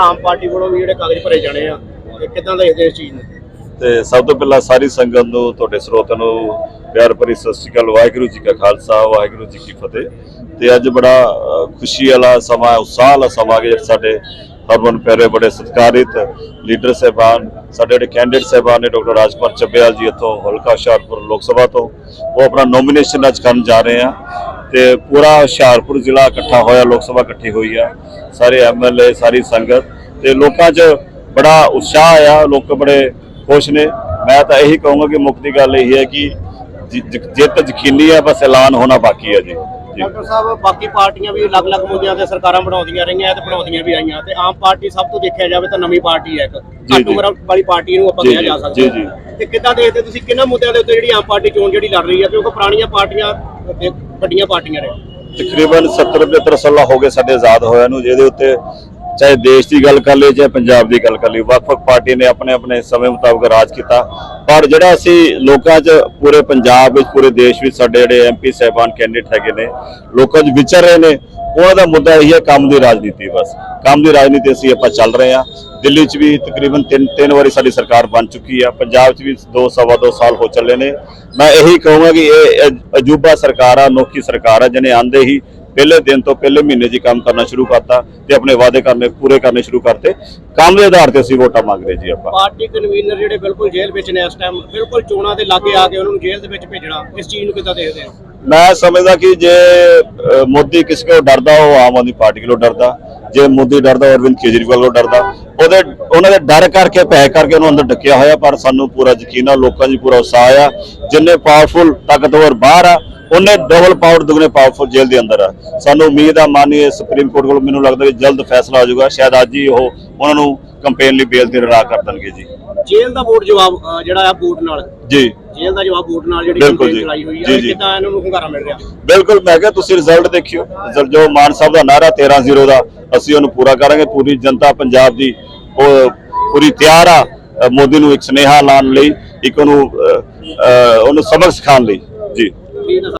ਆਮ party ਵੱਲੋਂ ਵੀ ਜਿਹੜੇ ਕਾਗਜ਼ ਭਰੇ ਜਾਣੇ ਆ ਤੇ ਕਿੱਦਾਂ ਇਸ ਚੀਜ਼ ਨੂੰ? ਤੇ ਸਭ ਤੋਂ ਪਹਿਲਾਂ ਸਾਰੀ ਸੰਗਤ ਨੂੰ, ਤੁਹਾਡੇ ਸਰੋਤਿਆਂ ਨੂੰ ਪਿਆਰ ਭਰੀ ਸਤਿ ਸ਼੍ਰੀ ਅਕਾਲ, ਵਾਹਿਗੁਰੂ ਜੀ ਕਾ ਖਾਲਸਾ, ਵਾਹਿਗੁਰੂ ਜੀ ਕੀ ਫਤਿਹ। ਤੇ ਅੱਜ ਬੜਾ ਖੁਸ਼ੀ ਵਾਲਾ ਸਮਾਂ ਉਤਸ਼ਾਹ ਵਾਲਾ ਸਮਾਂ ਕਿ ਸਾਡੇ ਹਰਮਨ ਪਿਆਰੇ ਬੜੇ ਸਤਿਕਾਰਿਤ ਲੀਡਰ ਸਾਹਿਬਾਨ, ਸਾਡੇ ਜਿਹੜੇ ਕੈਂਡੀਡੇਟ ਸਾਹਿਬਾਨ ਨੇ ਡਾਕਟਰ ਰਾਜਪਾਲ ਚੱਬੇਵਾਲ ਜੀ ਇੱਥੋਂ ਹਲਕਾ ਹੁਸ਼ਿਆਰਪੁਰ ਲੋਕ ਸਭਾ ਤੋਂ, ਉਹ ਆਪਣਾ ਨੋਮੀਨੇਸ਼ਨ ਅੱਜ ਕਰਨ ਜਾ ਰਹੇ ਆ। ਤੇ ਪੂਰਾ ਹੁਸ਼ਿਆਰਪੁਰ ਜ਼ਿਲ੍ਹਾ ਇਕੱਠਾ ਹੋਇਆ ਲੋਕ ਸਭਾ ਇਕੱਠੀ ਹੋਈ ਆ। ਸਾਰੇ ਐਮਐਲਏ ਸਾਰੀ ਸੰਗਤ ਤੇ ਲੋਕਾਂ 'ਚ ਬੜਾ ਉਤਸ਼ਾਹ ਆ ਲੋਕ ਬੜੇ ਖੁਸ਼ ਨੇ। ਮੈਂ ਤਾਂ ਇਹੀ ਕਹੂੰਗਾ ਕਿ ਮੁੱਖ ਦੀ ਗੱਲ ਇਹ ਹੈ ਕਿ ਜਿੱਤ ਯਕੀਨੀ ਹੈ ਬਸ ਐਲਾਨ ਹੋਣਾ ਬਾਕੀ ਹੈ ਜੀ। ਡਾਕਟਰ ਸਾਹਿਬ ਬਾਕੀ ਪਾਰਟੀਆਂ ਵੀ ਅਲੱਗ-ਅਲੱਗ ਮੁੱਦਿਆਂ ਤੇ ਸਰਕਾਰਾਂ ਬਣਾਉਂਦੀਆਂ ਰਹੀਆਂ ਤੇ ਬਣਾਉਂਦੀਆਂ ਵੀ ਆਈਆਂ ਤੇ ਆਮ ਪਾਰਟੀ ਸਭ ਤੋਂ ਦੇਖਿਆ ਜਾਵੇ ਤਾਂ ਨਵੀਂ ਪਾਰਟੀ ਹੈ ਇੱਕ। ਘੱਟ। ਉਮਰ ਵਾਲੀ ਪਾਰਟੀ ਨੂੰ ਆਪਾਂ ਕਿਹਾ ਜੀ, ਸਕਦਾ। ਜੀ, ਜੀ। ਤੇ ਕਿੱਦਾਂ ਦੇਖਦੇ ਤੁਸੀਂ ਕਿੰਨਾਂ ਮੁੱਦਿਆਂ ਦੇ ਉੱਤੇ ਜਿਹੜੀ ਆਮ ਪਾਰਟੀ ਚੋਣ ਜਿਹੜੀ ਲੜ ਰਹੀ ਹੈ? ਕਿਉਂਕਿ ਪੁਰਾਣੀਆਂ ਪਾਰਟੀਆਂ ਵੱਡੀਆਂ ਪਾਰਟੀਆਂ ਨੇ। ਤਕਰੀਬਨ 70 75 ਸਾਲਾਂ ਹੋ ਗਏ ਸਾਡੇ ਆਜ਼ਾਦ ਹੋਇਆ ਨੂੰ, ਜਿਹਦੇ ਉੱਤੇ ਚਾਹੇ ਦੇਸ਼ ਦੀ ਗੱਲ ਕਰ ਲਈ ਚਾਹੇ ਪੰਜਾਬ ਦੀ ਗੱਲ ਕਰ ਲਈ ਵੱਖ-ਵੱਖ ਪਾਰਟੀ ਨੇ ਆਪਣੇ ਆਪਣੇ ਸਮੇਂ ਮੁਤਾਬਕ ਰਾਜ ਕੀਤਾ। ਪਰ ਜਿਹੜਾ ਅਸੀਂ ਲੋਕਾਂ 'ਚ ਪੂਰੇ ਪੰਜਾਬ ਵਿੱਚ, ਪੂਰੇ ਦੇਸ਼ ਵਿੱਚ ਸਾਡੇ ਜਿਹੜੇ ਐਮਪੀ ਸਹਿਬਾਨ ਕੈਂਡੀਡੇਟ ਹੈਗੇ ਨੇ, ਲੋਕਾਂ 'ਚ ਵਿਚਰ ਰਹੇ ਨੇ, ਉਹਨਾਂ ਦਾ ਮੁੱਦਾ ਇਹ ਹੈ ਕੰਮ ਦੀ ਰਾਜਨੀਤੀ ਬਸ। ਕੰਮ ਦੀ ਰਾਜਨੀਤੀ ਅਸੀਂ ਆਪਾਂ ਚੱਲ ਰਹੇ ਹਾਂ। ਦਿੱਲੀ 'ਚ ਵੀ ਤਕਰੀਬਨ ਤਿੰਨ ਤਿੰਨ ਵਾਰੀ ਸਾਡੀ ਸਰਕਾਰ ਬਣ ਚੁੱਕੀ ਆ। ਪੰਜਾਬ 'ਚ ਵੀ ਦੋ, ਸਵਾ ਦੋ ਸਾਲ ਹੋ ਚੱਲੇ ਨੇ। ਮੈਂ ਇਹੀ ਕਹੂੰਗਾ ਕਿ ਇਹ ਅਜੂਬਾ ਸਰਕਾਰ ਆ, ਅਨੋਖੀ ਸਰਕਾਰ ਆ, ਜਿਹਨੇ ਆਂਦੇ ਹੀ ਪਹਿਲੇ ਦਿਨ ਤੋਂ ਪਹਿਲੇ ਮਹੀਨੇ 'ਚ ਹੀ ਕੰਮ ਕਰਨਾ ਸ਼ੁਰੂ ਕਰਤਾ ਤੇ ਆਪਣੇ ਵਾਅਦੇ ਕਰਨੇ ਪੂਰੇ ਕਰਨੇ ਸ਼ੁਰੂ ਕਰਤੇ। ਕੰਮ ਦੇ ਆਧਾਰ ਤੇ ਅਸੀਂ ਵੋਟਾਂ ਮੰਗ ਰਹੇ ਜੀ ਆਪਾਂ। ਪਾਰਟੀ ਕਨਵੀਨਰ ਜਿਹੜੇ ਬਿਲਕੁਲ ਜੇਲ੍ਹ ਵਿੱਚ ਨੇ ਇਸ ਟਾਈਮ ਬਿਲਕੁਲ ਚੋਣਾਂ ਦੇ ਲਾਗੇ ਆ ਕੇ ਉਹਨਾਂ ਨੂੰ ਜੇਲ੍ਹ ਦੇ ਵਿੱਚ ਭੇਜਣਾ ਇਸ ਚੀਜ਼ ਨੂੰ ਕਿੱਦਾਂ ਦੇਖਦੇ ਹੋ? ਮੈਂ ਸਮਝਦਾ ਕਿ ਜੇ ਮੋਦੀ ਕਿਸ ਕੋਲੋਂ ਡਰਦਾ ਉਹ ਆਮ ਆਦਮੀ ਪਾਰਟੀ ਕੋਲੋਂ ਡਰਦਾ। ਜੇ ਮੋਦੀ ਡਰਦਾ ਅਰਵਿੰਦ ਕੇਜਰੀਵਾਲ ਕੋਲੋਂ ਡਰਦਾ। ਉਹਦੇ ਉਹਨਾਂ ਦੇ ਡਰ ਕਰਕੇ ਭੈ ਕਰਕੇ ਉਹਨੂੰ ਅੰਦਰ ਡੱਕਿਆ ਹੋਇਆ ਪਰ ਸਾਨੂੰ ਪੂਰਾ ਯਕੀਨ ਆ ਲੋਕਾਂ 'ਚ ਪੂਰਾ ਉਤਸ਼ਾਹ ਆ। ਜਿੰਨੇ ਪਾਵਰਫੁਲ ਤਾਕਤਵਰ ਬਾਹਰ ਆ ਉਹਨੇ ਡਬਲ ਪਾਵਰ ਦੁਗਨੇ ਪਾਵਰਫੁਲ ਜੇਲ੍ਹ ਦੇ ਅੰਦਰ ਆ। ਸਾਨੂੰ ਉਮੀਦ ਆ ਮਾਨਯ ਸੁਪਰੀਮ ਕੋਰਟ ਕੋਲ ਮੈਨੂੰ ਲੱਗਦਾ ਕਿ ਜਲਦ ਫੈਸਲਾ ਹੋ ਜਾਊਗਾ। ਸ਼ਾਇਦ ਅੱਜ ਹੀ ਉਹ ਉਹਨਾਂ ਨੂੰ ਕੰਪੇਨ ਲਈ ਬੇਲ ਤੇ ਰਿਹਾ ਕਰ ਦੇਣਗੇ ਜੀ। ਜੇਲ੍ਹ ਦਾ ਵੋਟ ਜਵਾਬ ਜਿਹੜਾ ਆ ਵੋਟ ਨਾਲ। ਜੀ। ਜੇਲ੍ਹ ਦਾ ਜਵਾਬ ਵੋਟ ਨਾਲ ਜਿਹੜੀ ਜੀ। ਚਲਾਈ ਹੋਈ ਜੀ। ਕਿੱਦਾਂ ਇਹਨਾਂ ਨੂੰ ਹੁੰਗਾਰਾ ਮਿਲ ਰਿਹਾ? ਬਿਲਕੁਲ ਮੈਂ ਕਿਹਾ ਤੁਸੀਂ ਰਿਜ਼ਲਟ ਦੇਖਿਓ। ਜੋ ਮਾਨ ਸਾਹਿਬ ਦਾ ਨਾਰਾ 13-0 ਦਾ ਅਸੀਂ ਉਹਨੂੰ ਪੂਰਾ ਕਰਾਂਗੇ। ਪੂਰੀ ਜਨਤਾ ਪੰਜਾਬ ਦੀ ਉਹ ਪੂਰੀ ਤਿਆਰ ਆ ਮੋਦੀ ਨੂੰ ਇੱਕ ਸੁਨੇਹਾ ਲਾਉਣ ਲਈ ਇੱਕ ਉਹਨੂੰ ਉਹਨੂੰ ਸਬਕ ਸਿਖਾਉਣ ਲਈ। ਜੀ।